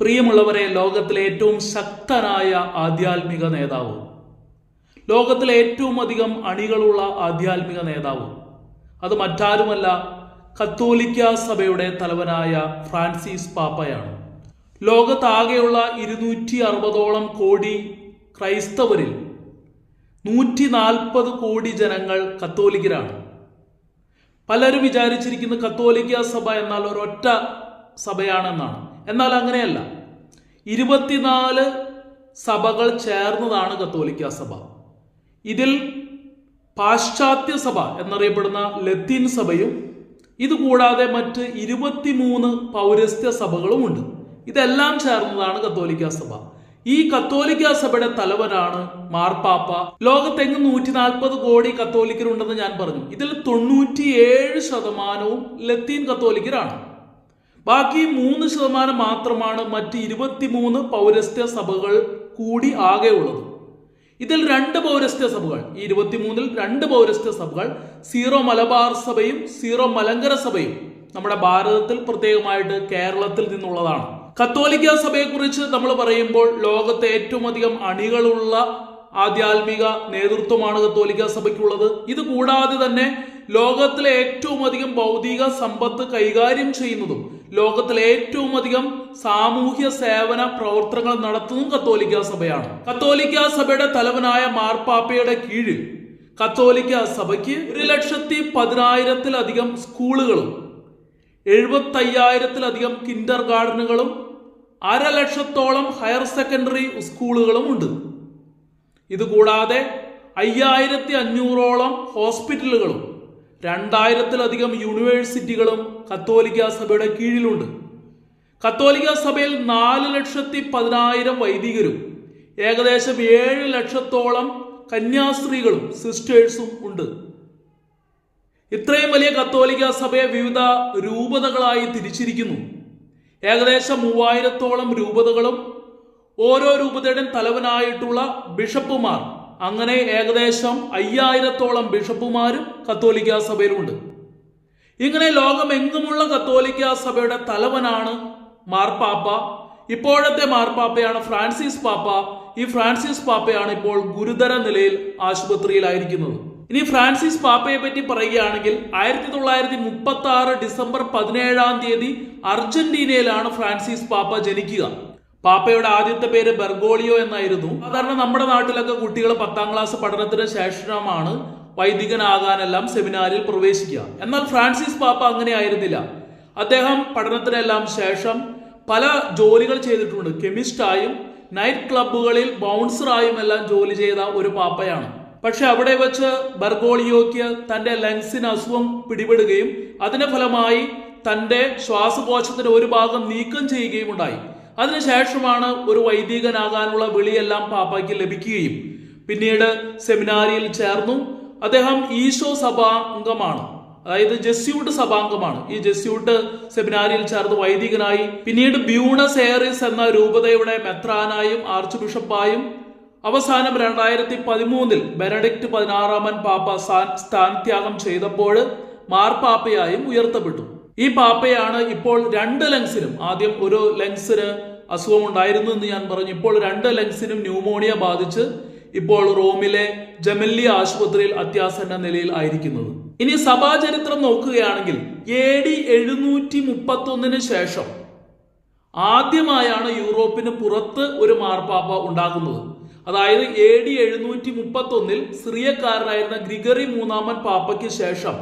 പ്രിയമുള്ളവരെ ലോകത്തിലെ ഏറ്റവും ശക്തനായ ആധ്യാത്മിക നേതാവ്. ലോകത്തിലെ ഏറ്റവും അധികം അണികളുള്ള ആധ്യാത്മിക നേതാവ്. അത് മറ്റാരുമല്ല കത്തോലിക്ക സഭയുടെ തലവനായ ഫ്രാൻസിസ് പാപ്പയാണ്. ലോകത്താകെയുള്ള ഇരുന്നൂറ്റി അറുപതോളം കോടി ക്രൈസ്തവരിൽ നൂറ്റി നാൽപ്പത് കോടി ജനങ്ങൾ കത്തോലിക്കരാണ്. പലരും വിചാരിച്ചിരിക്കുന്ന കത്തോലിക്ക സഭ എന്നാൽ ഒരൊറ്റ സഭയാണെന്നാണ്. എന്നാൽ അങ്ങനെയല്ല. ഇരുപത്തിനാല് സഭകൾ ചേർന്നതാണ് കത്തോലിക്ക സഭ. ഇതിൽ പാശ്ചാത്യ സഭ എന്നറിയപ്പെടുന്ന ലത്തീൻ സഭയും ഇതുകൂടാതെ മറ്റ് ഇരുപത്തിമൂന്ന് പൗരസ്ത്യ സഭകളുമുണ്ട്. ഇതെല്ലാം ചേർന്നതാണ് കത്തോലിക്ക സഭ. ഈ കത്തോലിക്ക സഭയുടെ തലവനാണ് മാർപ്പാപ്പ. ലോകത്തെങ്ങും നൂറ്റി നാൽപ്പത് കോടി കത്തോലിക്കരുണ്ടെന്ന് ഞാൻ പറഞ്ഞു. ഇതിൽ തൊണ്ണൂറ്റിയേഴ് ശതമാനവും ലത്തീൻ കത്തോലിക്കരാണ്. ബാക്കി മൂന്ന് ശതമാനം മാത്രമാണ് മറ്റ് ഇരുപത്തിമൂന്ന് പൗരസ്ത്യ സഭകൾ കൂടി ആകെയുള്ളത് ഇതിൽ രണ്ട് പൗരസ്ത്യ സഭകൾ ഈ ഇരുപത്തിമൂന്നിൽ രണ്ട് പൗരസ്ത്യ സഭകൾ സീറോ മലബാർ സഭയും സീറോ മലങ്കര സഭയും നമ്മുടെ ഭാരതത്തിൽ പ്രത്യേകമായിട്ട് കേരളത്തിൽ നിന്നുള്ളതാണ്. കത്തോലിക്ക സഭയെക്കുറിച്ച് നമ്മൾ പറയുമ്പോൾ ലോകത്തെ ഏറ്റവും അധികം അണികളുള്ള ആധ്യാത്മിക നേതൃത്വമാണ് കത്തോലിക്ക സഭയ്ക്കുള്ളത്. ഇത് കൂടാതെ തന്നെ ലോകത്തിലെ ഏറ്റവും അധികം ഭൗതിക സമ്പത്ത് കൈകാര്യം ചെയ്യുന്നതും ലോകത്തിലെ ഏറ്റവും അധികം സാമൂഹ്യ സേവന പ്രവർത്തനങ്ങൾ നടത്തുന്നതും കത്തോലിക്ക സഭയാണ്. കത്തോലിക്ക സഭയുടെ തലവനായ മാർപ്പാപ്പയുടെ കീഴിൽ കത്തോലിക്ക സഭയ്ക്ക് ഒരു ലക്ഷത്തി പതിനായിരത്തിലധികം സ്കൂളുകളും എഴുപത്തയ്യായിരത്തിലധികം കിൻഡർ ഗാർഡനുകളും അര ലക്ഷത്തോളം ഹയർ സെക്കൻഡറി സ്കൂളുകളും ഉണ്ട്. ഇതുകൂടാതെ അയ്യായിരത്തി അഞ്ഞൂറോളം ഹോസ്പിറ്റലുകളും രണ്ടായിരത്തിലധികം യൂണിവേഴ്സിറ്റികളും കത്തോലിക്ക സഭയുടെ കീഴിലുണ്ട്. കത്തോലിക്ക സഭയിൽ നാല് ലക്ഷത്തി പതിനായിരം വൈദികരും ഏകദേശം ഏഴ് ലക്ഷത്തോളം കന്യാസ്ത്രീകളും സിസ്റ്റേഴ്സും ഉണ്ട്. ഇത്രയും വലിയ കത്തോലിക്ക സഭയെ വിവിധ രൂപതകളായി തിരിച്ചിരിക്കുന്നു. ഏകദേശം മൂവായിരത്തോളം രൂപതകളും ഓരോ രൂപതയുടെയും തലവനായിട്ടുള്ള ബിഷപ്പുമാർ അങ്ങനെ ഏകദേശം അയ്യായിരത്തോളം ബിഷപ്പുമാരും കത്തോലിക്ക സഭയിലുണ്ട്. ഇങ്ങനെ ലോകമെങ്ങുമുള്ള കത്തോലിക്ക സഭയുടെ തലവനാണ് മാർപ്പാപ്പ. ഇപ്പോഴത്തെ മാർപ്പാപ്പയാണ് ഫ്രാൻസിസ് പാപ്പ. ഈ ഫ്രാൻസിസ് പാപ്പയാണ് ഇപ്പോൾ ഗുരുതര നിലയിൽ ആശുപത്രിയിലായിരിക്കുന്നത്. ഇനി ഫ്രാൻസിസ് പാപ്പയെ പറ്റി പറയുകയാണെങ്കിൽ ആയിരത്തി തൊള്ളായിരത്തി മുപ്പത്തി ആറ് ഡിസംബർ പതിനേഴാം തീയതി അർജന്റീനയിലാണ് ഫ്രാൻസിസ് പാപ്പ ജനിക്കുക. പാപ്പയുടെ ആദ്യത്തെ പേര് ബെർഗോളിയോ എന്നായിരുന്നു. സാധാരണ നമ്മുടെ നാട്ടിലൊക്കെ കുട്ടികൾ പത്താം ക്ലാസ് പഠനത്തിന് ശേഷമാണ് വൈദികനാകാനെല്ലാം സെമിനാരിൽ പ്രവേശിക്കുക. എന്നാൽ ഫ്രാൻസിസ് പാപ്പ അങ്ങനെ ആയിരുന്നില്ല. അദ്ദേഹം പഠനത്തിനെല്ലാം ശേഷം പല ജോലികൾ ചെയ്തിട്ടുണ്ട്. കെമിസ്റ്റായും നൈറ്റ് ക്ലബ്ബുകളിൽ ബൗൺസറായും എല്ലാം ജോലി ചെയ്ത ഒരു പാപ്പയാണ്. പക്ഷെ അവിടെ വെച്ച് ബർഗോളിയോയ്ക്ക് തന്റെ ലങ്സിന് അസുഖം പിടിപെടുകയും അതിന്റെ ഫലമായി തന്റെ ശ്വാസകോശത്തിന്റെ ഒരു ഭാഗം നീക്കം ചെയ്യുകയും ഉണ്ടായി. അതിനുശേഷമാണ് ഒരു വൈദികനാകാനുള്ള വിളിയെല്ലാം പാപ്പയ്ക്ക് ലഭിക്കുകയും പിന്നീട് സെമിനാരിയിൽ ചേർന്നു. അദ്ദേഹം ഈശോ സഭാംഗമാണ്. അതായത് ജെസ്യൂട്ട് സഭാംഗമാണ്. ഈ ജെസ്യൂട്ട് സെമിനാരിയിൽ ചേർന്ന് വൈദികനായി പിന്നീട് ബ്യൂണസ് എയറിസ് എന്ന രൂപതയുടെ മെത്രാനായും ആർച്ച് ബിഷപ്പായും അവസാനം രണ്ടായിരത്തി പതിമൂന്നിൽ ബെനഡിക്ട് പതിനാറാമൻ പാപ്പ സ്ഥാനത്യാഗം ചെയ്തപ്പോൾ മാർപ്പാപ്പയായും ഉയർത്തപ്പെട്ടു. ഈ പാപ്പയാണ് ഇപ്പോൾ രണ്ട് ലങ്സിനും ആദ്യം ഒരു ലങ്സിന് അസുഖം ഉണ്ടായിരുന്നു എന്ന് ഞാൻ പറഞ്ഞു. ഇപ്പോൾ രണ്ട് ലങ്സിനും ന്യൂമോണിയ ബാധിച്ച് ഇപ്പോൾ റോമിലെ ജമല്ലി ആശുപത്രിയിൽ അത്യാസന്ന നിലയിൽ ആയിരിക്കുന്നത്. ഇനി സഭാചരിത്രം നോക്കുകയാണെങ്കിൽ എ ഡി എഴുന്നൂറ്റി മുപ്പത്തി ഒന്നിന് ശേഷം ആദ്യമായാണ് യൂറോപ്പിന് പുറത്ത് ഒരു മാർപ്പാപ്പ ഉണ്ടാകുന്നത്. അതായത് എ ഡി എഴുന്നൂറ്റി മുപ്പത്തി ഒന്നിൽ സിറിയക്കാരനായിരുന്ന ഗ്രിഗറി മൂന്നാമൻ പാപ്പയ്ക്ക് ശേഷം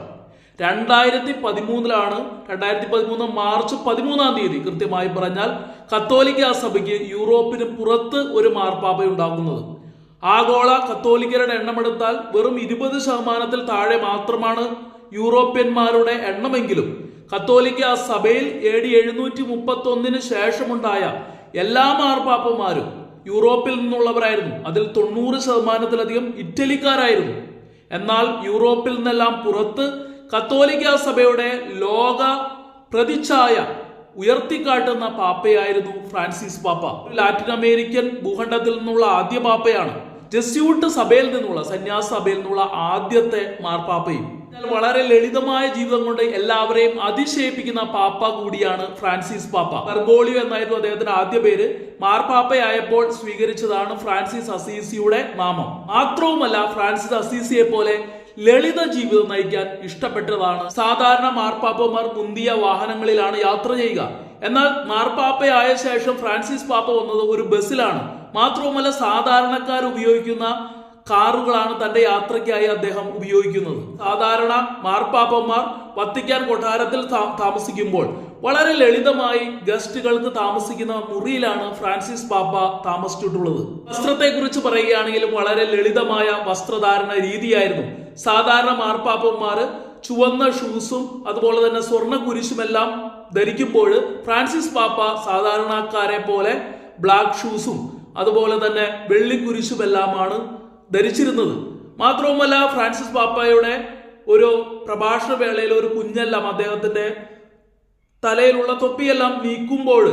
രണ്ടായിരത്തി പതിമൂന്നിലാണ് രണ്ടായിരത്തി പതിമൂന്ന് മാർച്ച് പതിമൂന്നാം തീയതി കൃത്യമായി പറഞ്ഞാൽ കത്തോലിക്ക സഭയ്ക്ക് യൂറോപ്പിന് പുറത്ത് ഒരു മാർപ്പാപ്പ ഉണ്ടാകുന്നത്. ആഗോള കത്തോലിക്കരുടെ എണ്ണമെടുത്താൽ വെറും ഇരുപത് ശതമാനത്തിൽ താഴെ മാത്രമാണ് യൂറോപ്യന്മാരുടെ എണ്ണമെങ്കിലും. കത്തോലിക്ക സഭയിൽ എ ഡി എഴുന്നൂറ്റി മുപ്പത്തി ഒന്നിന് ശേഷമുണ്ടായ എല്ലാ മാർപ്പാപ്പന്മാരും യൂറോപ്പിൽ നിന്നുള്ളവരായിരുന്നു. അതിൽ തൊണ്ണൂറ് ശതമാനത്തിലധികം ഇറ്റലിക്കാരായിരുന്നു. എന്നാൽ യൂറോപ്പിൽ നിന്നെല്ലാം പുറത്ത് കത്തോലിക്ക സഭയുടെ ലോക പ്രതിച്ഛായ ഉയർത്തിക്കാട്ടുന്ന പാപ്പയായിരുന്നു ഫ്രാൻസിസ് പാപ്പ. ലാറ്റിൻ അമേരിക്കൻ ഭൂഖണ്ഡത്തിൽ നിന്നുള്ള ആദ്യ പാപ്പയാണ്. ജസ്യൂട്ട് സഭയിൽ നിന്നുള്ള സന്യാസ സഭയിൽ നിന്നുള്ള ആദ്യത്തെ മാർപ്പാപ്പയും വളരെ ലളിതമായ ജീവിതം കൊണ്ട് എല്ലാവരെയും അതിശയിപ്പിക്കുന്ന പാപ്പ കൂടിയാണ് ഫ്രാൻസിസ് പാപ്പ. ബർഗോളിയോ എന്നായിരുന്നു അദ്ദേഹത്തിന്റെ ആദ്യ പേര്. മാർപ്പാപ്പയായപ്പോൾ സ്വീകരിച്ചതാണ് ഫ്രാൻസിസ് അസീസിയുടെ നാമം. മാത്രവുമല്ല ഫ്രാൻസിസ് അസീസിയെ പോലെ ലളിത ജീവിതം നയിക്കാൻ ഇഷ്ടപ്പെട്ടതാണ് സാധാരണ മാർപ്പാപ്പമാർ മുന്തിയ വാഹനങ്ങളിലാണ് യാത്ര ചെയ്യുക. എന്നാൽ മാർപ്പാപ്പയായ ശേഷം ഫ്രാൻസിസ് പാപ്പ വന്നത് ഒരു ബസ്സിലാണ്. മാത്രവുമല്ല സാധാരണക്കാർ ഉപയോഗിക്കുന്ന കാറുകളാണ് തന്റെ യാത്രയ്ക്കായി അദ്ദേഹം ഉപയോഗിക്കുന്നത്. സാധാരണ മാർപ്പാപ്പന്മാർ വത്തിക്കാൻ കൊട്ടാരത്തിൽ താമസിക്കുമ്പോൾ വളരെ ലളിതമായി ഗസ്റ്റുകൾക്ക് താമസിക്കുന്ന മുറിയിലാണ് ഫ്രാൻസിസ് പാപ്പ താമസിച്ചിട്ടുള്ളത്. വസ്ത്രത്തെ കുറിച്ച് പറയുകയാണെങ്കിലും വളരെ ലളിതമായ വസ്ത്രധാരണ രീതിയായിരുന്നു. സാധാരണ മാർപ്പാപ്പന്മാർ ചുവന്ന ഷൂസും അതുപോലെ തന്നെ സ്വർണ കുരിശുമെല്ലാം ധരിക്കുമ്പോൾ ഫ്രാൻസിസ് പാപ്പ സാധാരണക്കാരെ പോലെ ബ്ലാക്ക് ഷൂസും അതുപോലെ തന്നെ വെള്ളിക്കുരിശുമെല്ലാമാണ് ധരിച്ചിരുന്നത്. മാത്രവുമല്ല ഫ്രാൻസിസ് പാപ്പയുടെ ഒരു പ്രഭാഷണ വേളയിൽ ഒരു കുഞ്ഞെല്ലാം അദ്ദേഹത്തിന്റെ തലയിലുള്ള തൊപ്പിയെല്ലാം നീക്കുമ്പോൾ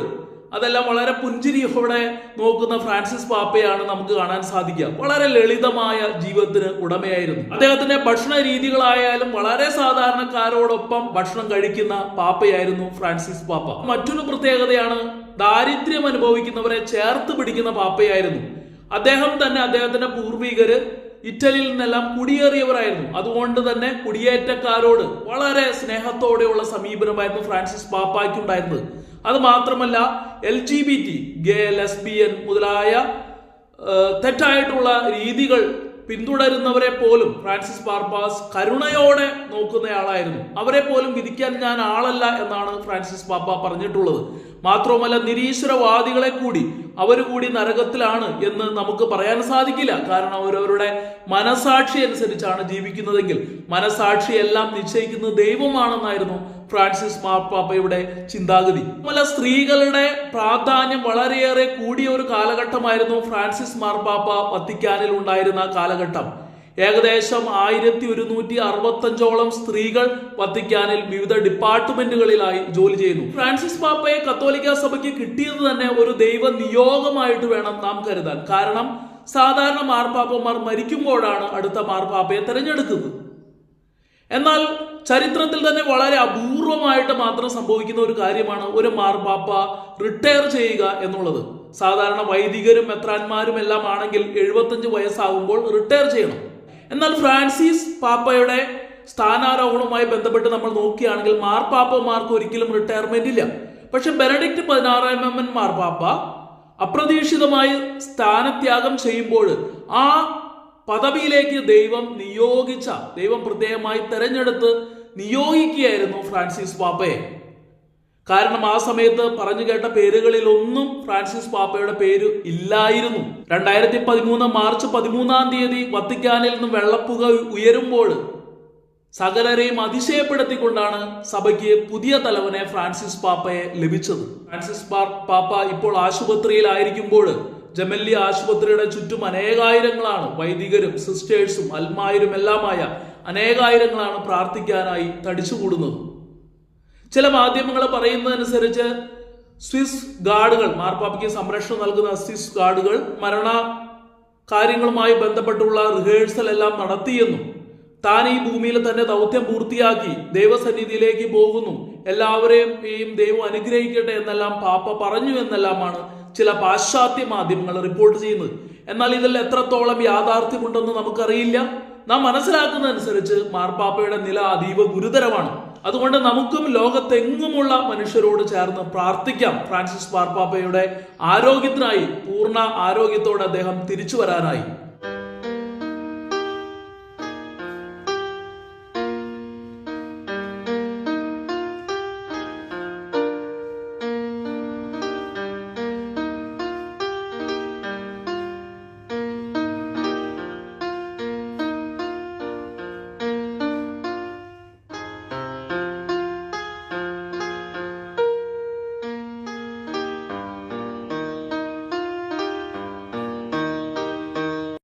അതെല്ലാം വളരെ പുഞ്ചിരിയോടെ നോക്കുന്ന ഫ്രാൻസിസ് പാപ്പയാണ് നമുക്ക് കാണാൻ സാധിക്കുക. വളരെ ലളിതമായ ജീവിതത്തിന് ഉടമയായിരുന്നു. അദ്ദേഹത്തിന്റെ ഭക്ഷണ രീതികളായാലും വളരെ സാധാരണക്കാരോടൊപ്പം ഭക്ഷണം കഴിക്കുന്ന പാപ്പയായിരുന്നു ഫ്രാൻസിസ് പാപ്പ. മറ്റൊരു പ്രത്യേകതയാണ് ദാരിദ്ര്യം അനുഭവിക്കുന്നവരെ ചേർത്ത് പിടിക്കുന്ന പാപ്പയായിരുന്നു. അദ്ദേഹം തന്നെ അദ്ദേഹത്തിന്റെ പൂർവികര് ഇറ്റലിയിൽ നിന്നെല്ലാം കുടിയേറിയവരായിരുന്നു. അതുകൊണ്ട് തന്നെ കുടിയേറ്റക്കാരോട് വളരെ സ്നേഹത്തോടെയുള്ള സമീപനമായിരുന്നു ഫ്രാൻസിസ് പാപ്പായ്ക്കുണ്ടായിരുന്നത്. അത് മാത്രമല്ല L G B T gay lesbian മുതലായ തെറ്റായിട്ടുള്ള രീതികൾ പിന്തുടരുന്നവരെ പോലും ഫ്രാൻസിസ് പാർപ്പാസ് കരുണയോടെ നോക്കുന്നയാളായിരുന്നു. അവരെ പോലും വിധിക്കാൻ ഞാൻ ആളല്ല എന്നാണ് ഫ്രാൻസിസ് പാപ്പ പറഞ്ഞിട്ടുള്ളത്. മാത്രവുമല്ല നിരീശ്വരവാദികളെ കൂടി അവർ കൂടി നരകത്തിലാണ് എന്ന് നമുക്ക് പറയാൻ സാധിക്കില്ല. കാരണം അവരവരുടെ മനസാക്ഷി അനുസരിച്ചാണ് ജീവിക്കുന്നതെങ്കിൽ മനസാക്ഷിയെല്ലാം നിശ്ചയിക്കുന്നത് ദൈവമാണെന്നായിരുന്നു ഫ്രാൻസിസ് മാർപ്പാപ്പയുടെ ചിന്താഗതി. അതുപോലെ സ്ത്രീകളുടെ പ്രാധാന്യം വളരെയേറെ കൂടിയ ഒരു കാലഘട്ടമായിരുന്നു ഫ്രാൻസിസ് മാർപ്പാപ്പ വത്തിക്കാനിൽ ഉണ്ടായിരുന്ന കാലഘട്ടം. ഏകദേശം ആയിരത്തി ഒരുന്നൂറ്റി അറുപത്തഞ്ചോളം സ്ത്രീകൾ വത്തിക്കാനിൽ വിവിധ ഡിപ്പാർട്ട്മെന്റുകളിലായി ജോലി ചെയ്യുന്നു. ഫ്രാൻസിസ് പാപ്പയെ കത്തോലിക്ക സഭയ്ക്ക് കിട്ടിയത് തന്നെ ഒരു ദൈവ നിയോഗമായിട്ട് വേണം നാം കരുതാൻ. കാരണം സാധാരണ മാർപ്പാപ്പന്മാർ മരിക്കുമ്പോഴാണ് അടുത്ത മാർപ്പാപ്പയെ തിരഞ്ഞെടുക്കുന്നത്. എന്നാൽ ചരിത്രത്തിൽ തന്നെ വളരെ അപൂർവമായിട്ട് മാത്രം സംഭവിക്കുന്ന ഒരു കാര്യമാണ് ഒരു മാർപ്പാപ്പ റിട്ടയർ ചെയ്യുക എന്നുള്ളത്. സാധാരണ വൈദികരും മെത്രാന്മാരും എല്ലാം ആണെങ്കിൽ എഴുപത്തഞ്ച് വയസ്സാകുമ്പോൾ റിട്ടയർ ചെയ്യണം. എന്നാൽ ഫ്രാൻസിസ് പാപ്പയുടെ സ്ഥാനാരോഹണവുമായി ബന്ധപ്പെട്ട് നമ്മൾ നോക്കുകയാണെങ്കിൽ മാർപ്പാപ്പമാർക്ക് ഒരിക്കലും റിട്ടയർമെന്റ് ഇല്ല. പക്ഷെ ബെനഡിക്ട് പതിനാറാമൻ മാർപ്പാപ്പ അപ്രതീക്ഷിതമായി സ്ഥാനത്യാഗം ചെയ്യുമ്പോൾ ആ പദവിയിലേക്ക് ദൈവം നിയോഗിച്ച ദൈവം പ്രത്യേകമായി തെരഞ്ഞെടുത്ത് നിയോഗിക്കുകയായിരുന്നു ഫ്രാൻസിസ് പാപ്പയെ. കാരണം ആ സമയത്ത് പറഞ്ഞു കേട്ട പേരുകളിൽ ഒന്നും ഫ്രാൻസിസ് പാപ്പയുടെ പേര് ഇല്ലായിരുന്നു. രണ്ടായിരത്തി പതിമൂന്ന് മാർച്ച് പതിമൂന്നാം തീയതി വത്തിക്കാനിൽ നിന്ന് വെള്ളപ്പുക ഉയരുമ്പോൾ സകലരെയും അതിശയപ്പെടുത്തിക്കൊണ്ടാണ് സഭയ്ക്ക് പുതിയ തലവനെ ഫ്രാൻസിസ് പാപ്പയെ ലഭിച്ചത്. ഫ്രാൻസിസ് പാപ്പ ഇപ്പോൾ ആശുപത്രിയിലായിരിക്കുമ്പോൾ ജമല്ലി ആശുപത്രിയുടെ ചുറ്റും അനേകായിരങ്ങളാണ് വൈദികരും സിസ്റ്റേഴ്സും അൽമായരും എല്ലാമായ അനേകായിരങ്ങളാണ് പ്രാർത്ഥിക്കാനായി തടിച്ചുകൂടുന്നത്. ചില മാധ്യമങ്ങൾ പറയുന്നതനുസരിച്ച് സ്വിസ് ഗാർഡുകൾ മാർപ്പാപ്പയ്ക്ക് സംരക്ഷണം നൽകുന്ന സ്വിസ് ഗാർഡുകൾ മരണ കാര്യങ്ങളുമായി ബന്ധപ്പെട്ടുള്ള റിഹേഴ്സൽ എല്ലാം നടത്തിയെന്നും താൻ ഈ ഭൂമിയിൽ തന്റെ ദൗത്യം പൂർത്തിയാക്കി ദൈവസന്നിധിയിലേക്ക് പോകുന്നു എല്ലാവരെയും ദൈവം അനുഗ്രഹിക്കട്ടെ എന്നെല്ലാം പാപ്പ പറഞ്ഞു എന്നെല്ലാമാണ് ചില പാശ്ചാത്യ മാധ്യമങ്ങൾ റിപ്പോർട്ട് ചെയ്യുന്നത്. എന്നാൽ ഇതിൽ എത്രത്തോളം യാഥാർത്ഥ്യമുണ്ടെന്ന് നമുക്കറിയില്ല. നാം മനസ്സിലാക്കുന്നതനുസരിച്ച് മാർപ്പാപ്പയുടെ നില അതീവ ഗുരുതരമാണ്. അതുകൊണ്ട് നമുക്കും ലോകത്തെങ്ങുമുള്ള മനുഷ്യരോട് ചേർന്ന് പ്രാർത്ഥിക്കാം. ഫ്രാൻസിസ് മാർപ്പാപ്പയുടെ ആരോഗ്യത്തിനായി പൂർണ ആരോഗ്യത്തോടെ അദ്ദേഹം തിരിച്ചു വരാനായി